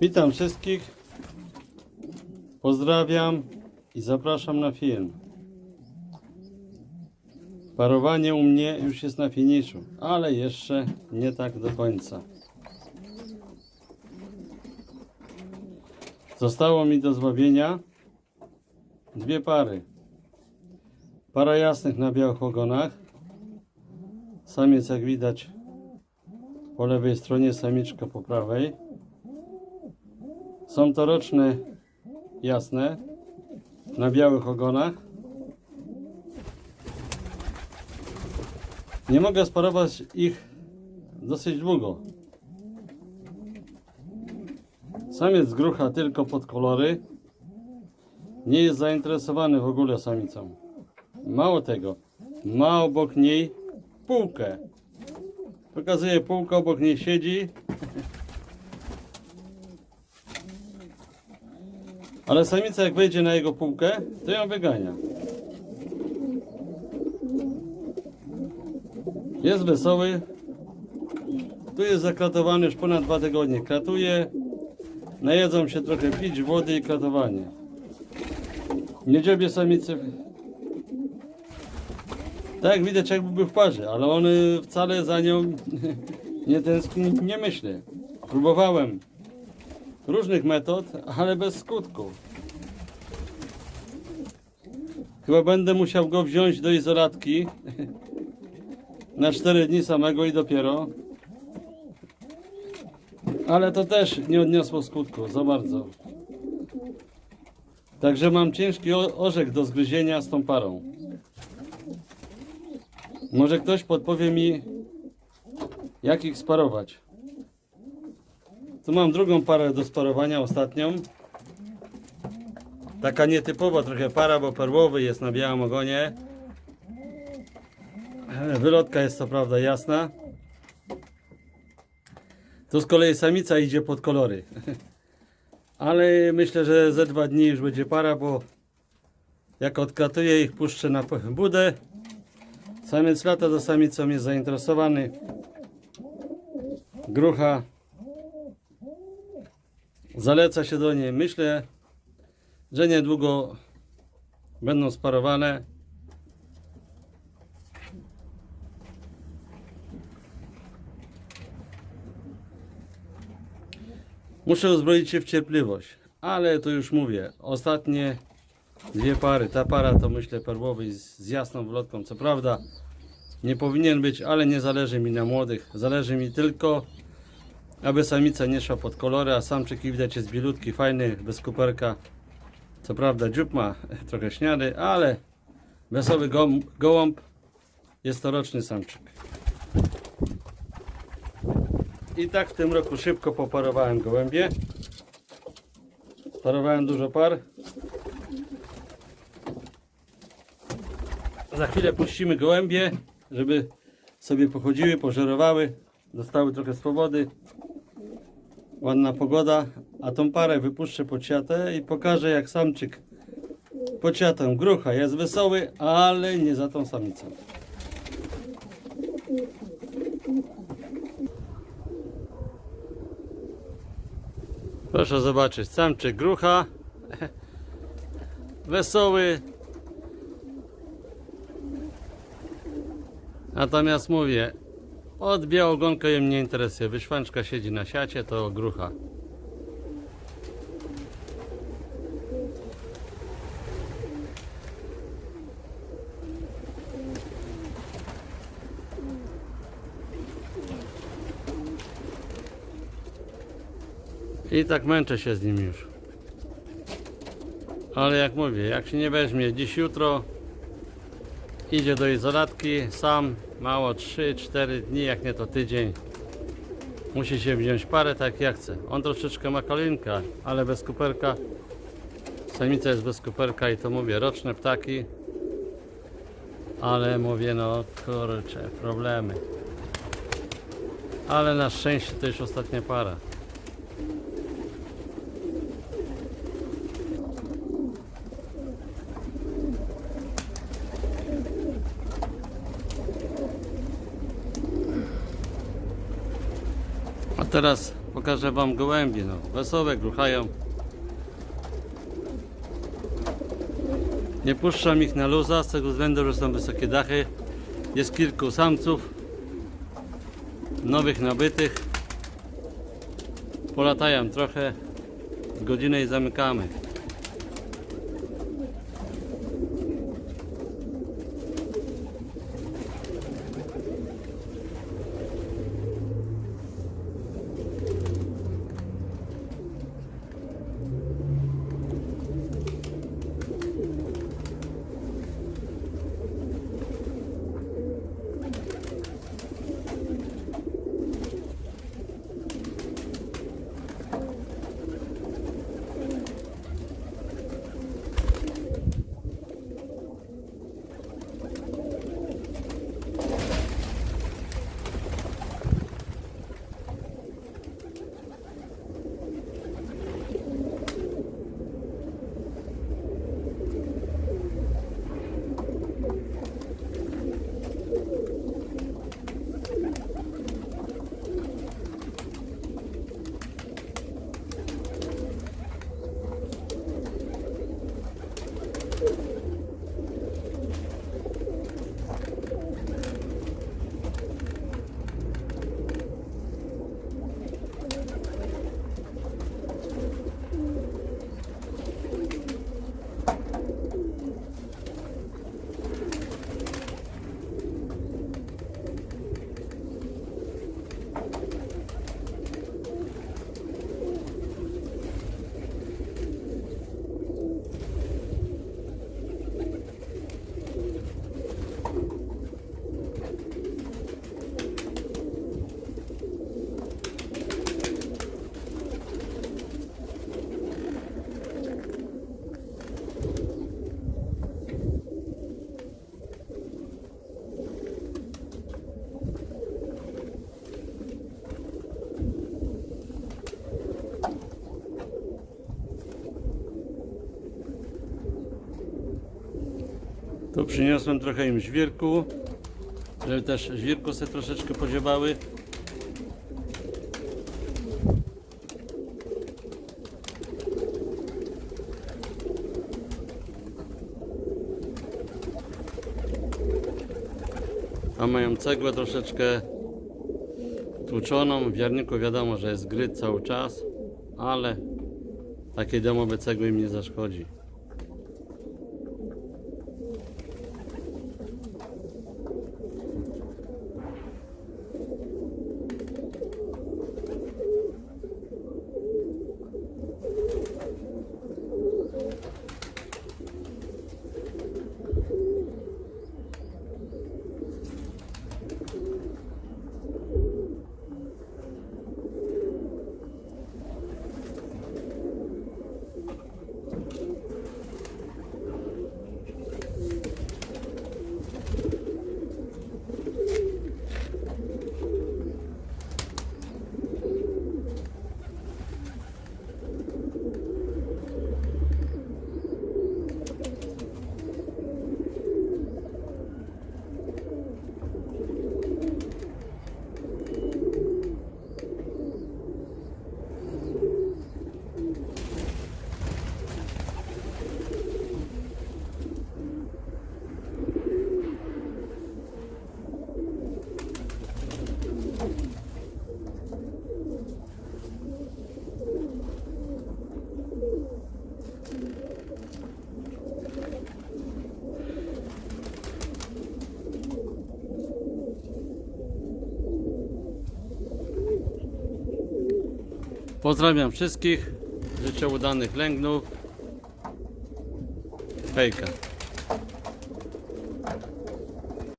Witam wszystkich. Pozdrawiam i zapraszam na film. Parowanie u mnie już jest na finiszu, ale jeszcze nie tak do końca. Zostało mi do zbawienia dwie pary. Para jasnych na białych ogonach. Samiec jak widać po lewej stronie, samiczka po prawej. Są to roczne jasne na białych ogonach. Nie mogę sparować ich dosyć długo. Samiec grucha tylko pod kolory. Nie jest zainteresowany w ogóle samicą. Mało tego, ma obok niej półkę. Pokazuje półkę, obok niej siedzi. Ale samica jak wejdzie na jego półkę, to ją wygania. Jest wesoły. Tu jest zakratowany już ponad dwa tygodnie. Kratuje. Najedzą się trochę pić wody i kratowanie. Nie dziobie samicy. Tak widać jakby był w parze, ale on y, wcale za nią nie tęskni, nie myśli. Próbowałem różnych metod, ale bez skutku. Chyba będę musiał go wziąć do izolatki na 4 dni samego i dopiero. Ale to też nie odniosło skutku za bardzo. Także mam ciężki orzech do zgryzienia z tą parą. Może ktoś podpowie mi, jak ich sparować. Tu mam drugą parę do sparowania, ostatnią. Taka nietypowa trochę para, bo perłowy jest na białym ogonie. E, Wylotka jest to prawda jasna. Tu z kolei samica idzie pod kolory. Ale myślę, że ze dwa dni już będzie para, bo jak odkatuję ich, puszczę na budę. Samiec lata za samicą jest zainteresowany. Grucha zaleca się do niej. Myślę, że niedługo będą sparowane. Muszę uzbroić się w cierpliwość, ale to już mówię. Ostatnie dwie pary. Ta para to myślę perłowy z, z jasną wlotką. Co prawda nie powinien być, ale nie zależy mi na młodych. Zależy mi tylko, aby samica nie szła pod kolory, a samczyk widać jest bielutki, fajny, bez kuperka. Co prawda dziób ma trochę śniady, ale wesoły gołąb, gołąb jest to roczny samczyk. I tak w tym roku szybko poparowałem gołębie. Parowałem dużo par. Za chwilę puścimy gołębie, żeby sobie pochodziły, pożerowały, dostały trochę swobody. Ładna pogoda, a tą parę wypuszczę pod siatę i pokażę jak samczyk pod siatą grucha jest wesoły, ale nie za tą samicą. Proszę zobaczyć, samczyk grucha, wesoły. Natomiast mówię, od białogonka ją nie interesuje. Wyszwanczka siedzi na siacie, to grucha. I tak męczę się z nim już. Ale jak mówię, jak się nie weźmie dziś jutro, idzie do izolatki sam, mało 3-4 dni, jak nie to tydzień. Musi się wziąć parę tak jak chce. On troszeczkę ma kolinka, ale bez kuperka. Samica jest bez kuperka i to mówię, roczne ptaki. Ale mówię, no kurczę, problemy. Ale na szczęście to już ostatnia para. Teraz pokażę wam gołębie. No, wesołe, gruchają. Nie puszczam ich na luza z tego względu, że są wysokie dachy. Jest kilku samców. Nowych nabytych. Polatają trochę. Godzinę i zamykamy. Tu przyniosłem trochę im żwirku, żeby też żwirku se troszeczkę podziewały. Tam mają cegłę troszeczkę tłuczoną. W wiarniku wiadomo, że jest gryt cały czas, ale takie domowe cegły im nie zaszkodzi. Pozdrawiam wszystkich. Życzę udanych lęgnów. Hejka.